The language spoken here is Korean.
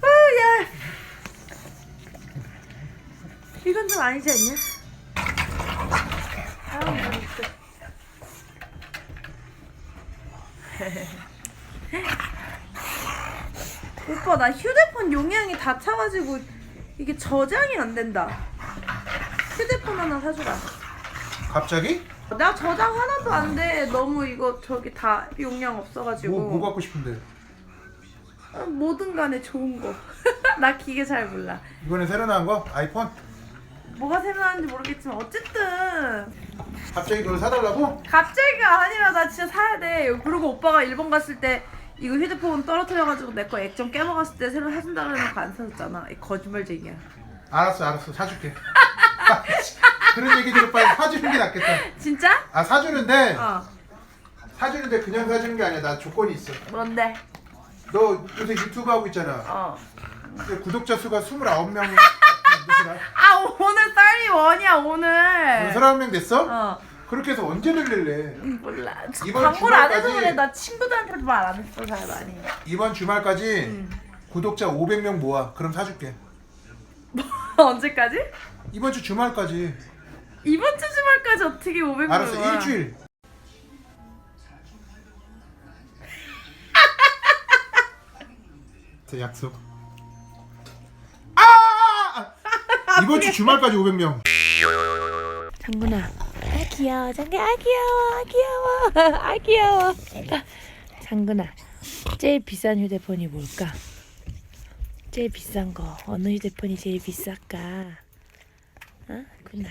아, 야. 이건 좀 아니지 않냐? 아, 모르겠어. 오빠 나 휴대폰 용량이 다 차가지고 이게 저장이 안 된다. 휴대폰 하나 사주라. 갑자기? 나 저장 하나도 안 돼. 너무 이거 저기 다 용량 없어가지고. 뭐, 뭐 갖고 싶은데? 아, 뭐든 간에 좋은 거. 나 기계 잘 몰라. 이번에 새로 나온 거? 아이폰? 뭐가 새로 나왔는지 모르겠지만 어쨌든 갑자기 그걸 사달라고? 갑자기가 아니라 나 진짜 사야 돼. 그리고 오빠가 일본 갔을 때 이거 휴대폰 떨어뜨려가지고 내 거 액정 깨먹었을 때 새로 사준다 그래놓고 안 사줬잖아. 이 거짓말쟁이야. 알았어 알았어 사줄게 그런 얘기 들을 바에 사주는 게 낫겠다 진짜? 아 사주는데 어. 사주는데 그냥 사주는 게 아니야 나 조건이 있어 뭔데? 너 요새 유튜브 하고 있잖아 어. 근데 구독자 수가 29명이 아 오늘 쌀이 원이야 오늘. 29명 됐어? 어. 그렇게 해서 언제 늘릴래 음, 몰라. 이번 광고를 안 해서 주말까지- 그래. 나 친구들한테도 말 안 했어 잘 많이. 이번 주말까지 음. 구독자 500명 모아 그럼 사줄게 언제까지? 이번 주 주말까지 이번 주 주말까지 어떻게 500명? 알았어 일주일 자, 약속 아! 이번 주 주말까지 500명 장군아. 아 귀여워. 장군 아 귀여워. 아 귀여워. 아 귀여워. 장군아. 제일 비싼 휴대폰이 뭘까? 제일 비싼 거 어느 휴대폰이 제일 비쌀까? 어? 구나.